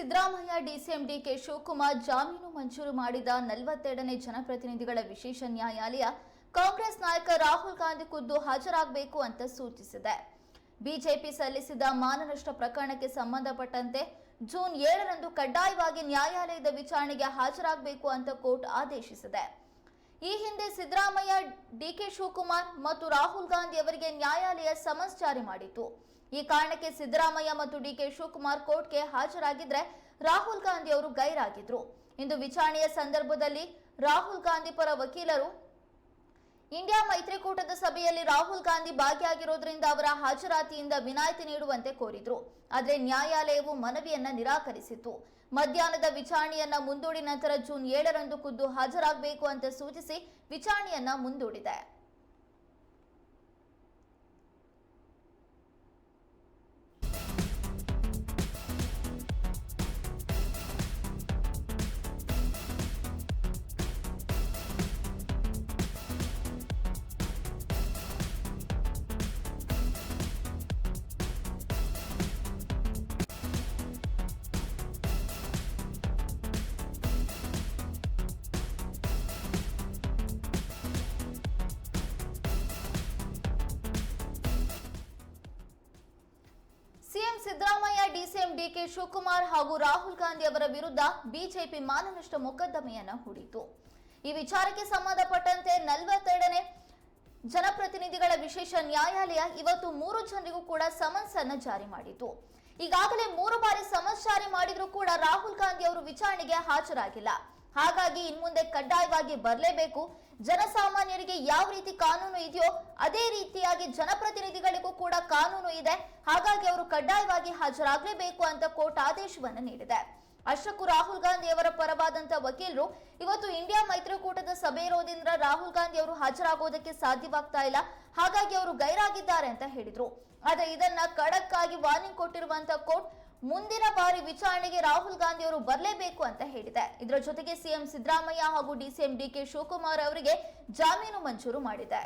Siddaramaiah DCM DK Shivakumar ಜಾಮೀನು ಮಂಜೂರು ಮಾಡಿದ ನಲವತ್ತೆರಡನೇ ಜನಪ್ರತಿನಿಧಿಗಳ ವಿಶೇಷ ನ್ಯಾಯಾಲಯ ಕಾಂಗ್ರೆಸ್ ನಾಯಕ ರಾಹುಲ್ ಗಾಂಧಿ ಖುದ್ದು ಹಾಜರಾಗಬೇಕು ಅಂತ ಸೂಚಿಸಿದೆ. ಬಿಜೆಪಿ ಸಲ್ಲಿಸಿದ ಮಾನನಷ್ಟ ಪ್ರಕರಣಕ್ಕೆ ಸಂಬಂಧಪಟ್ಟಂತೆ ಜೂನ್ ಏಳರಂದು ಕಡ್ಡಾಯವಾಗಿ ನ್ಯಾಯಾಲಯದ ವಿಚಾರಣೆಗೆ ಹಾಜರಾಗಬೇಕು ಅಂತ ಕೋರ್ಟ್ ಆದೇಶಿಸಿದೆ. ಈ ಹಿಂದೆ ಸಿದ್ದರಾಮಯ್ಯ, ಡಿಕೆ ಶಿವಕುಮಾರ್ ಮತ್ತು ರಾಹುಲ್ ಗಾಂಧಿ ಅವರಿಗೆ ನ್ಯಾಯಾಲಯ ಸಮನ್ಸ್ ಜಾರಿ ಮಾಡಿತ್ತು. ಈ ಕಾರಣಕ್ಕೆ ಸಿದ್ದರಾಮಯ್ಯ ಮತ್ತು ಡಿಕೆ ಶಿವಕುಮಾರ್ ಕೋರ್ಟ್ಗೆ ಹಾಜರಾಗಿದ್ರೆ ರಾಹುಲ್ ಗಾಂಧಿ ಅವರು ಗೈರಾಗಿದ್ರು. ಇಂದು ವಿಚಾರಣೆಯ ಸಂದರ್ಭದಲ್ಲಿ ರಾಹುಲ್ ಗಾಂಧಿ ಪರ ವಕೀಲರು ಇಂಡಿಯಾ ಮೈತ್ರಿಕೂಟದ ಸಭೆಯಲ್ಲಿ ರಾಹುಲ್ ಗಾಂಧಿ ಭಾಗಿಯಾಗಿರೋದ್ರಿಂದ ಅವರ ಹಾಜರಾತಿಯಿಂದ ವಿನಾಯಿತಿ ನೀಡುವಂತೆ ಕೋರಿದ್ರು. ಆದರೆ ನ್ಯಾಯಾಲಯವು ಮನವಿಯನ್ನ ನಿರಾಕರಿಸಿತು ಮಧ್ಯಾಹ್ನದ ವಿಚಾರಣೆಯನ್ನ ಮುಂದೂಡಿ ನಂತರ ಜೂನ್ ಏಳರಂದು ಖುದ್ದು ಹಾಜರಾಗಬೇಕು ಅಂತ ಸೂಚಿಸಿ ವಿಚಾರಣೆಯನ್ನ ಮುಂದೂಡಿದೆ. ಡಿಸಿಎಂ ಡಿಕೆ ಶಿವಕುಮಾರ್ ಹಾಗೂ ರಾಹುಲ್ ಗಾಂಧಿ ಅವರ ವಿರುದ್ಧ ಬಿಜೆಪಿ ಮಾನನಷ್ಟ ಮೊಕದ್ದಮೆಯನ್ನು ಹೂಡಿತು ಈ ವಿಚಾರಕ್ಕೆ ಸಂಬಂಧಪಟ್ಟಂತೆ ನಲವತ್ತೆರಡನೇ ಜನಪ್ರತಿನಿಧಿಗಳ ವಿಶೇಷ ನ್ಯಾಯಾಲಯ ಇವತ್ತು ಮೂರು ಜನರಿಗೂ ಕೂಡ ಸಮನ್ಸ್ ಅನ್ನು ಜಾರಿ ಮಾಡಿತು ಈಗಾಗಲೇ ಮೂರು ಬಾರಿ ಸಮನ್ಸ್ ಜಾರಿ ಮಾಡಿದರೂ ಕೂಡ ರಾಹುಲ್ ಗಾಂಧಿ ಅವರು ವಿಚಾರಣೆಗೆ ಹಾಜರಾಗಿಲ್ಲ. ಹಾಗಾಗಿ ಇನ್ಮುಂದೆ ಕಡ್ಡಾಯವಾಗಿ ಬರಲೇಬೇಕು. ಜನಸಾಮಾನ್ಯರಿಗೆ ಯಾವ ರೀತಿ ಕಾನೂನು ಇದೆಯೋ ಅದೇ ರೀತಿಯಾಗಿ ಜನಪ್ರತಿನಿಧಿಗಳಿಗೂ ಕೂಡ ಕಾನೂನು ಇದೆ. ಹಾಗಾಗಿ ಅವರು ಕಡ್ಡಾಯವಾಗಿ ಹಾಜರಾಗಲೇಬೇಕು ಅಂತ ಕೋರ್ಟ್ ಆದೇಶವನ್ನು ನೀಡಿದೆ. ಅಷ್ಟಕ್ಕೂ ರಾಹುಲ್ ಗಾಂಧಿ ಅವರ ಪರವಾದಂತ ವಕೀಲರು ಇವತ್ತು ಇಂಡಿಯಾ ಮೈತ್ರಿಕೂಟದ ಸಭೆ ಇರೋದ್ರಿಂದ ರಾಹುಲ್ ಗಾಂಧಿ ಅವರು ಹಾಜರಾಗೋದಕ್ಕೆ ಸಾಧ್ಯವಾಗ್ತಾ ಇಲ್ಲ. ಹಾಗಾಗಿ ಅವರು ಗೈರಾಗಿದ್ದಾರೆ ಅಂತ ಹೇಳಿದ್ರು. ಆದ್ರೆ ಇದನ್ನ ಖಡಕ್ ಆಗಿ ವಾರ್ನಿಂಗ್ ಕೊಟ್ಟಿರುವಂತ ಕೋರ್ಟ್ ಮುಂದಿನ ಬಾರಿ ವಿಚಾರಣೆಗೆ ರಾಹುಲ್ ಗಾಂಧಿ ಅವರು ಬರಲೇಬೇಕು ಅಂತ ಹೇಳಿದೆ ಇದರ ಜೊತೆಗೆ ಸಿಎಂ ಸಿದ್ದರಾಮಯ್ಯ ಹಾಗೂ ಡಿಸಿಎಂ ಡಿಕೆ ಶಿವಕುಮಾರ್ ಅವರಿಗೆ ಜಾಮೀನು ಮಂಜೂರು ಮಾಡಿದೆ